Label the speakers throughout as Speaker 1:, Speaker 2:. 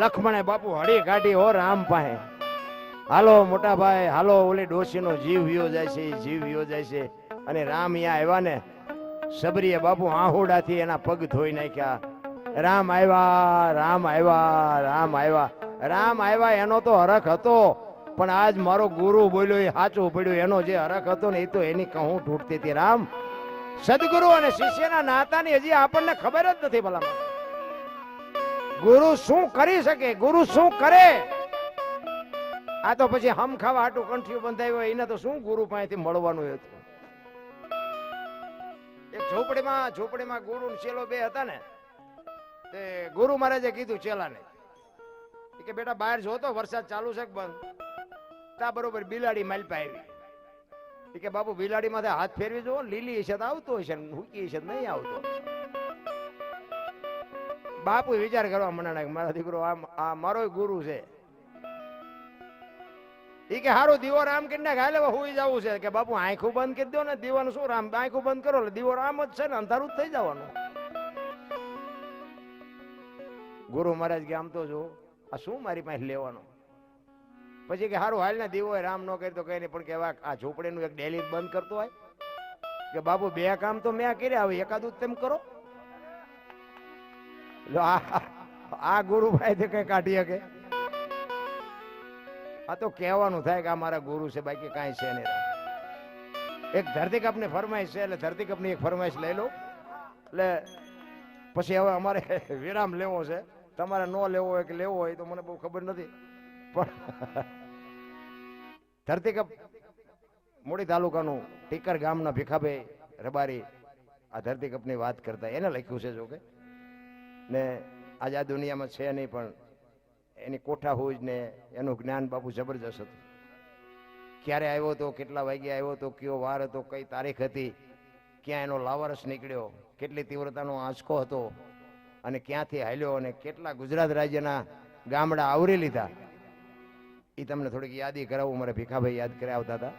Speaker 1: લખમણે બાપુ હળી કાઢી હો રામ પાસે. હાલો મોટા ભાઈ, હાલો ઓલી ડોશીનો જીવ વિયો જાય છે જીવ વિયો જાય છે. અને રામ અહીંયા આવ્યા ને, સબરીએ બાપુ આહુડાથી એના પગ ધોઈ નાખ્યા. રામ આવ્યા રામ આવ્યા રામ આવ્યા. રામ આવ્યા એનો તો હરખ હતો, પણ આજ મારો ગુરુ બોલ્યો એ સાચું પડ્યું. એનો જે હરખ હતો ને એ તો એની કહું તૂટતી હતી. રામ, સદગુરુ અને શિષ્યના નાતાની હજી આપણને ખબર જ નથી ભલામાં ગુરુ શું કરી શકે? ગુરુ શું કરે? આ તો પછી હમ ખાવા હાટું કંઠિયું બંધાયું હોય, એને તો શું ગુરુ પાસેથી મળવાનું હતું? એક ઝોપડીમાં ઝોપડીમાં ગુરુ ચેલો બે હતા ને, તે ગુરુ મહારાજે કીધું ચેલાને કે બેટા બહાર જોતો વરસાદ ચાલુ છે બંધ? તા બરોબર બિલાડી માલ આવી. કે બાપુ બિલાડી માથે હાથ ફેરવી જુઓ લીલી છે તો આવતો હશે હુકી છે નહીં આવતો. બાપુ વિચાર કરવા મને મારા દીકરો આ મારો ગુરુ છે. એ કે હારું દીવો રામ કરીને નાખ, હાલે હુઈ જવું છે. કે બાપુ આંખું બંધ કરી દો ને. દીવાનું શું રામ? આંખું બંધ કરો. એટલે દીવો રામ જ છે ને. અંધારું જ થઈ જવાનું. ગુરુ મહારાજ કે આમ તો જો આ શું મારી પાસે લેવાનું? પછી કે હારું હાલ ને દીવો રામ ન કરી તો કઈ નહીં. પણ કેવા આ ઝોપડીનું એક ડેલી બંધ કરતો હોય. કે બાપુ બે કામ તો મેં કર્યા. હવે એકાદું તેમ કરો. આ ગુરુભાઈ તે કઈ કાઢી શકે? આ તો કહેવાનું થાય કે આ મારા ગુરુ છે, બાકી કાંઈ છે નહીં. એક ધરતી કપની ફરમાઈશ છે, એટલે ધરતી કપની એક ફરમાઈશ લઈ લો. એટલે પછી હવે અમારે વિરામ લેવો છે. તમારે ન લેવો હોય કે લેવો હોય તો મને બહુ ખબર નથી. પણ ધરતીકપ મોડી તાલુકાનું ટીકર ગામના ભીખાભાઈ રબારી આ ધરતી કપની વાત કરતા એને લખ્યું છે, જો કે. ને આજે આ દુનિયામાં છે નહીં, પણ એની કોઠા હોય ને, એનું જ્ઞાન બાપુ જબરજસ્ત હતું. ક્યારે આવ્યો હતો, કેટલા વાગ્યા આવ્યો તો કયો વાર હતો, કઈ તારીખ હતી, ક્યાં એનો લાવારસ નીકળ્યો, કેટલી તીવ્રતાનો આંચકો હતો, અને ક્યાંથી હાલ્યો, અને કેટલા ગુજરાત રાજ્યના ગામડા આવરી લીધા એ તમને થોડીક યાદી કરાવું, મારે ભીખાભાઈ યાદ કરાવતા હતા.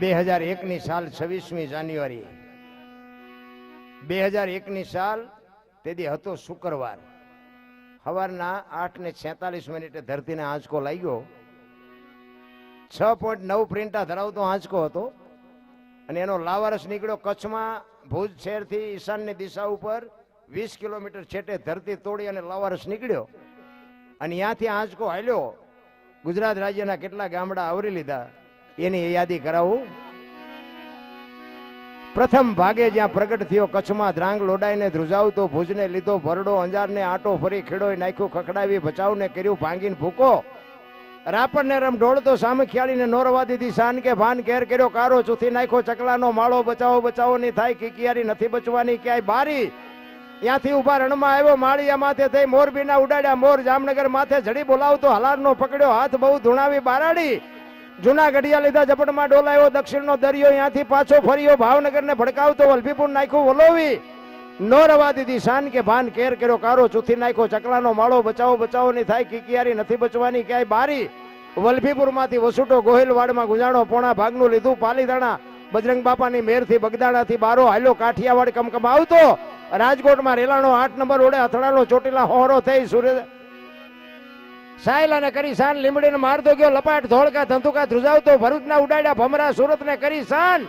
Speaker 1: બે હજાર એકની સાલ છવ્વીસમી જાન્યુઆરી બે હજાર એકની સાલ, તેથી હતો શુક્રવાર. સવારના આઠ ને છેતાલીસ મિનિટે ધરતીને આંચકો લાગ્યો. છ પોઈન્ટ નવ પ્રિન્ટા ધરાવતો આંચકો હતો. અને એનો લાવારસ નીકળ્યો કચ્છમાં, ભુજ શહેરથી ઈશાનની દિશા ઉપર. વીસ કિલોમીટર છેટે ધરતી તોડી અને લાવારસ નીકળ્યો. અને ત્યાંથી આંચકો હાલ્યો. ગુજરાત રાજ્યના કેટલા ગામડા આવરી લીધા, એની યાદી કરાવું. પ્રથમ ભાગે જ્યાં પ્રગટ થયો કચ્છમાં ધ્રાંગ લોડાઈને ધ્રુજાવતો, ભુજને લીધો ભરડો, અંજારને આટો ફરી ખેડોય નાખ્યું, ખખડાવી બચાવને કર્યું ભાંગીને ભૂકો. રાપણને રમ ઢોળતો, સામે ખ્યાળીને નોરવા દીધી શાન કે ભાન કેર કર્યો કારો, ચૂથી નાખ્યો ચકલાનો માળો, બચાવો બચાવો, ની થાય કિકિયારી નથી બચવાની ક્યાંય બારી. ત્યાંથી ઊભા રણમાં આવ્યો, માળિયા માથે થઈ મોરબીના ઉડાડ્યા, મોર જામનગર માથે જડી બોલાવતો, હલારનો પકડ્યો, હાથ બહુ ધૂણાવી બારાડી. જૂના ગઢિયા લીધા ઝપટમાં ડોલાયો દક્ષિણનો દરિયો ત્યાંથી પાછો ફર્યો, ભાવનગરને ભડકાવતો વલભીપુર નાખ્યું વલોવી. નો રવા દીધી શાન કે ભાન, કેર કર્યો કારો, ચૂથી નાખ્યો ચકલાનો માળો, બચાવો બચાવો નહીં થાય કિકિયારી, નથી બચવાની ક્યાંય બારી. વલભીપુરમાંથી વસુટો ગોહિલવાડમાં ગુજાણો, પોણા ભાગનું લીધું, પાલીતાણા, બજરંગ બાપાની મેરથી બગદાણાથી બારો હાલ્યો કાઠિયાવાડ કમકમ આવતો રાજકોટમાં રેલાણો આઠ નંબર ઓડે અથડાનો ચોટીલા હોરો થઈ સુરેશ સાયલાને કરી લીમડીને મારતો ગયો, લપાટ, ધોળકા, ધંધુકા, ધ્રુજાવતો, ભરૂચના ઉડાડ્યા, ભમરા, સુરતને કરી શાન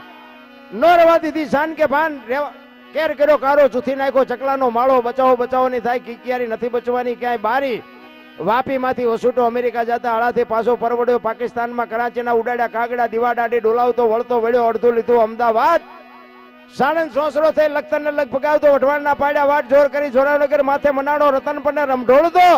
Speaker 1: નો રવા દીધી શાન કે ભાન રેવા કેર કર્યો, કારો ચૂથી નાખ્યો, ચકલાનો માળો બચાવો બચાવો નહીં થાય કિકિયારી નથી બચવાની, ક્યાંય બારી. વાપીમાંથી વસુટો અમેરિકા જતા આળાથી પાછો પરવડ્યો, પાકિસ્તાનમાં કરાચીના ઉડાડ્યા, કાગડા, દીવા દાડી ડોલાવતો, વળતો, વળ્યો, અડધું લીધું, અમદાવાદ. સાણંદ સોસરો થઈ લખતર ને લગ ભગાવતો વઢવાણના પાડ્યા, વાટ જોર કરી જોડાનગર માથે મનાડો રતન પણ રમઢોળતો.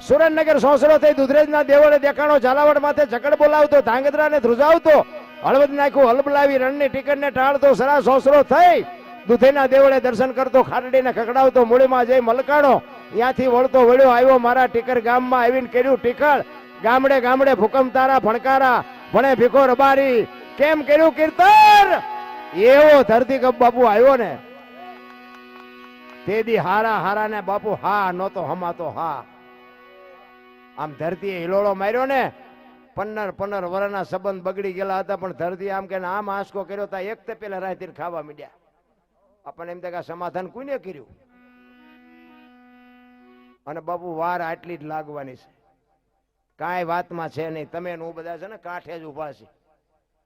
Speaker 1: સુરેન્દ્રનગર સોસરોથી દુધરેજના દેવળે દેખાણો ઝાલાવાડ માથે જકડ બોલાવતો ધાંગધ્રાને ધ્રુજાવતો. હળવદ નાખ્યું હલબલાવી રણની ટિકટને ટાળતો સરા સોસરો થઈ દુધેના દેવળે દર્શન કરતો ખાટડીને ખકડાવતો મૂળીમાં જઈ મલકાણો. ત્યાંથી વળતો વળ્યો, આવ્યો મારા ટીકર ગામમાં આવીને કર્યું ટીકળ ગામડે ગામડે ભૂકંપ તારા, ભણકારા, ભણે ભીખો રબારી. કેમ કર્યું કીર્તન? એવો ધરતી કપ બાપુ આવ્યો ને. તે હારા હારા ને બાપુ હા નહોતો, હમાતો હા. આમ ધરતીએ હિલોળો માર્યો ને પંદર પન્નર વરના સંબંધ બગડી ગયેલા હતા, પણ ધરતી આમ કે આમ આંસકો કર્યો તા, એક તે પેલા રાતે ખાવા મીડ્યા. આપણને એમ કે સમાધાન કોઈને કર્યું? અને બાપુ, વાર આટલી જ લાગવાની છે. કાંઈ વાતમાં છે નહીં. તમે હું બધા છે ને કાંઠે જ ઊભા છે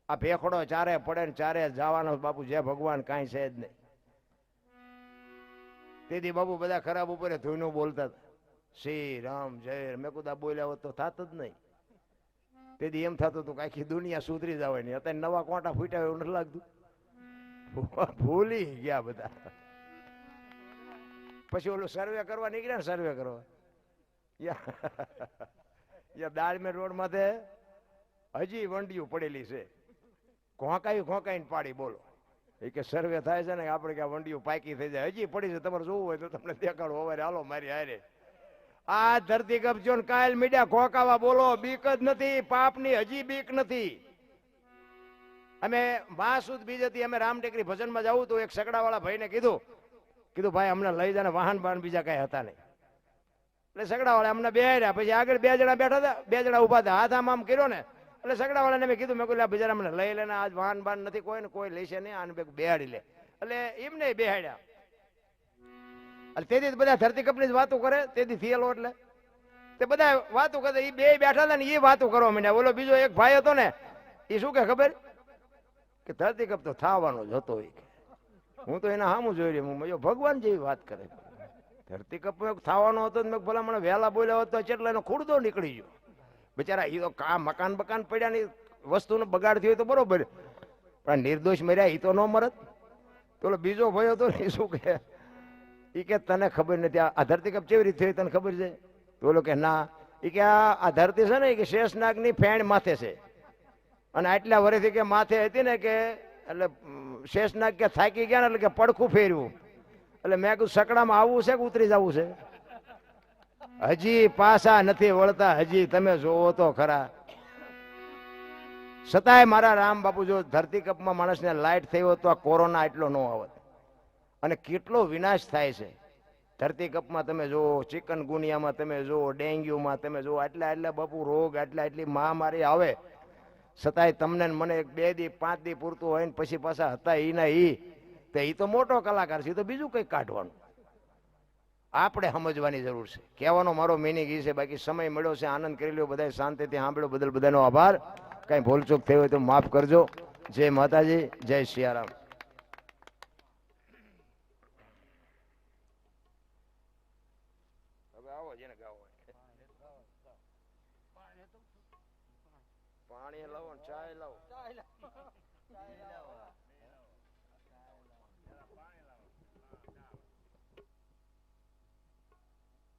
Speaker 1: આ ભેખડો ચારે પડે ને ચારે જવાનો બાપુ, જે ભગવાન કાંઈ છે જ નહીં. તેથી બાપુ બધા ખરાબ ઉપર ધોઈનું બોલતા હતા. શ્રી રામ જય મેં કુદા બોલ્યા હોત તો થાત જ નહીં. તેથી એમ થતું હતું કે આખી દુનિયા સુધરી જવાની અત્યારે નવા કોટા ફૂટ્યા એવું નથી લાગતું. ભૂલી ગયા બધા. પછી ઓલું સર્વે કરવા નીકળ્યા ને સર્વે કરવા. યા દાળમેર રોડ માથે હજી વંડિયું પડેલી છે. ઘોંકાઈ ખોંકાઈને પાડી, બોલો. એ કે સર્વે થાય છે ને આપણે કે વંડિયું પાકી થઈ જાય. હજી પડી છે. તમારે જોવું હોય તો તમને દેખાડો. હવે હાલો મારી હારે. આ ધરતી કપજો ને કાયલ મીડિયા ખોકાવા બોલો, બીક જ નથી, પાપની હજી બીક નથી. અમે વાસુદ બીજ હતી અમે રામટેકરી ભજનમાં જવું તો એક સગડાવાળા ભાઈને કીધું કીધું, ભાઈ, અમને લઈ જાને, વાહન બાહન બીજા કઈ હતા નહીં. એટલે સગડાવાળા અમને બે રહ્યા પછી આગળ બે જણા બેઠા હતા, બે જણા ઊભા હતા, હાથ આમ આમ કર્યો ને, એટલે સગડાવાળાને મેં કીધું, મેં કહ્યું બિચારા અમને લઈ લેને આજ વાહન બાન નથી, કોઈ ને કોઈ લેશે નહીં, આને બે બેહાડી લે. એટલે એમને બેહાડ્યા. તેથી બધા ધરતી કપની વાતો કરે, તેથી થયેલો એટલે. તે બધા વાતો કરે એ બે બેઠા હતા ને એ વાતો કરવા માંડ્યા. ઓલો બીજો એક ભાઈ હતો ને એ શું કે ખબર? કે ધરતી કપ તો થવાનો જ હતો. હું તો એના સામું જોઈ રહ્યો, હું ભગવાન જેવી વાત કરે. ધરતી કપ થવાનો હતો ને ભલા મને વહેલા બોલ્યા હોત તો ચેટલા એનો ખૂડદો નીકળી ગયો. બિચારા એ તો કા મકાન બકાન પડ્યા ને વસ્તુનો બગાડ થયો તો બરોબર. પણ નિર્દોષ મર્યા એ તો ન મરત. ઓલો બીજો ભય હતો ને શું કે એ કે તને ખબર નથી, આ ધરતી કપ કેવી રીતે થઈ તને ખબર છે? તો ઓલો કે ના. એ કે આ આ ધરતી છે ને એ કે શેષનાગની ફેણ માથે છે. અને આટલા વર્ષથી કે માથે હતી ને કે, એટલે શેષનાગ કે થાકી ગયા ને, એટલે કે પડખું ફેર્યું એટલે મેં કહ્યું સકડામાં આવવું છે કે ઉતરી જવું છે? હજી પાછા નથી વળતા, હજી તમે જોવો તો ખરા. છતાંય મારા રામ બાપુ જો ધરતી કપમાં માણસને લાઈટ થઈ હોત તો આ કોરોના એટલો ન આવત. અને કેટલો વિનાશ થાય છે. ધરતી કપમાં તમે જુઓ, ચિકન ગુનિયામાં તમે જુઓ, ડેન્ગ્યુમાં તમે જુઓ, આટલા આટલા બાપુ રોગ, આટલા આટલી મહામારી આવે. છતાંય તમને મને બે દી, પાંચ દી પૂરતું હોય ને પછી પાછા હતા એ ના ઈ. તો એ તો મોટો કલાકાર છે એ તો બીજું કંઈક કાઢવાનું. આપણે સમજવાની જરૂર છે. કહેવાનો મારો મિનિંગ એ છે, બાકી સમય મળ્યો છે, આનંદ કરી લ્યો, બધાય શાંતિથી સાંભળ્યો, બદલ બધાનો આભાર. કાંઈ ભૂલચૂક થઈ હોય તો માફ કરજો. જય માતાજી, જય સિયારામ હવે આવો જેને ગાવો હોય. પાણી લાવો ને ચાય લાવો